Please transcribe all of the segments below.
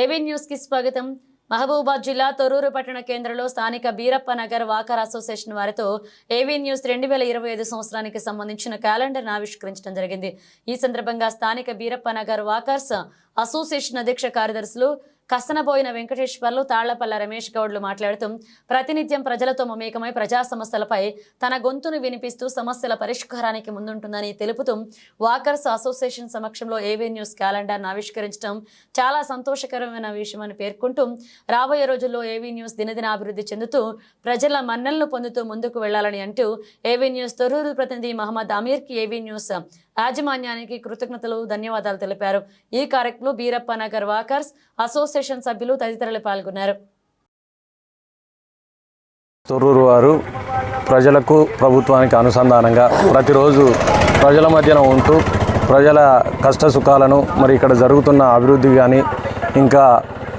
ఏవీ న్యూస్కి స్వాగతం. మహబూబాద్ జిల్లా తొరూరు పట్టణ కేంద్రంలో స్థానిక బీరప్ప నగర్ వాకర్ అసోసియేషన్ వారితో ఏవీ న్యూస్ రెండు వేల ఇరవై ఐదు సంవత్సరానికి సంబంధించిన క్యాలెండర్ను ఆవిష్కరించడం జరిగింది. ఈ సందర్భంగా స్థానిక బీరప్ప నగర్ వాకర్స్ అసోసియేషన్ అధ్యక్ష కార్యదర్శులు కసనబోయిన వెంకటేశ్వర్లు తాళ్ళపల్ల రమేష్ గౌడ్లు మాట్లాడుతూ ప్రతినిత్యం ప్రజలతో మమేకమై ప్రజా సమస్యలపై తన గొంతును వినిపిస్తూ సమస్యల పరిష్కారానికి ముందుంటుందని తెలుపుతూ వాకర్స్ అసోసియేషన్ సమక్షంలో ఏవీ న్యూస్ క్యాలెండర్ను ఆవిష్కరించడం చాలా సంతోషకరమైన విషయమని పేర్కొంటూ రాబోయే రోజుల్లో ఏవీ న్యూస్ దినదిన అభివృద్ధి చెందుతూ ప్రజల మన్నలను పొందుతూ ముందుకు వెళ్ళాలని అంటూ ఏవీ న్యూస్ తొరూరు ప్రతినిధి మహమ్మద్ అమీర్కి ఏవీ న్యూస్ యాజమాన్యానికి కృతజ్ఞతలు ధన్యవాదాలు తెలిపారు. ఈ కార్యక్రమంలో బీరప్ప నగర్ వాకర్స్ అసోసియేషన్ సభ్యులు తదితరులు పాల్గొన్నారు. తొర్రూరు వారు ప్రజలకు ప్రభుత్వానికి అనుసంధానంగా ప్రతిరోజు ప్రజల మధ్యన ఉంటూ ప్రజల కష్ట సుఖాలను మరి ఇక్కడ జరుగుతున్న అభివృద్ధి కానీ ఇంకా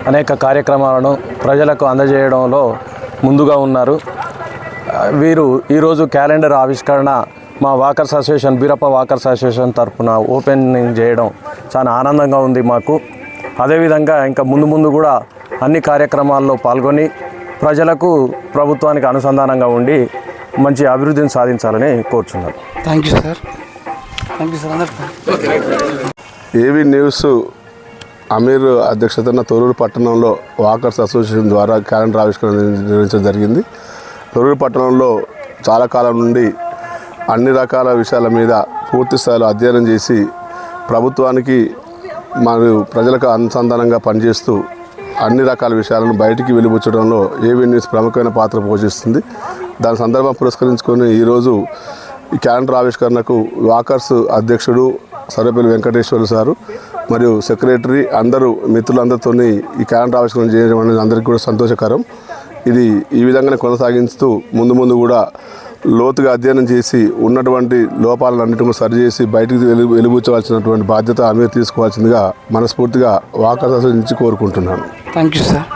అనేక కార్యక్రమాలను ప్రజలకు అందజేయడంలో ముందుగా ఉన్నారు. వీరు ఈరోజు క్యాలెండర్ ఆవిష్కరణ మా walkers association Beerappa walkers association తరఫున ఓపెనింగ్ చేయడం చాలా ఆనందంగా ఉంది మాకు. అదేవిధంగా ఇంకా ముందు ముందు కూడా అన్ని కార్యక్రమాల్లో పాల్గొని ప్రజలకు ప్రభుత్వానికి అనుసంధానంగా ఉండి మంచి అభివృద్ధిని సాధించాలని కోరుచున్నాను. Thank you sir thank you sir AV news Ameer అధ్యక్షతన తొరూరు పట్టణంలో వాకర్స్ అసోసియేషన్ ద్వారా క్యాలెండర్ ఆవిష్కరణ నిర్వహించడం జరిగింది. తొరూరు పట్టణంలో చాలా కాలం నుండి అన్ని రకాల విషయాల మీద పూర్తి స్థాయిలో అధ్యయనం చేసి ప్రభుత్వానికి మరియు ప్రజలకు అనుసంధానంగా పనిచేస్తూ అన్ని రకాల విషయాలను బయటికి వెలిబుచ్చడంలో ఏవి న్యూస్ ప్రముఖమైన పాత్ర పోషిస్తుంది. దాని సందర్భం పురస్కరించుకొని ఈరోజు ఈ క్యాలెండర్ ఆవిష్కరణకు వాకర్స్ అధ్యక్షుడు సర్వేపల్లి వెంకటేశ్వరు సారు మరియు సెక్రటరీ అందరూ మిత్రులందరితో ఈ క్యాలెండర్ ఆవిష్కరణ చేయడం అనేది అందరికీ కూడా సంతోషకరం. ఇది ఈ విధంగానే కొనసాగిస్తూ ముందు ముందు కూడా లోతుగా అధ్యయనం చేసి ఉన్నటువంటి లోపాలన్నింటినీ సరిచేసి బయటికి వెలు వెలుబుచ్చవలసినటువంటి బాధ్యత ఆమె తీసుకోవాల్సిందిగా మనస్ఫూర్తిగా వాకర్స్ నుంచి కోరుకుంటున్నాను. Thank you sir.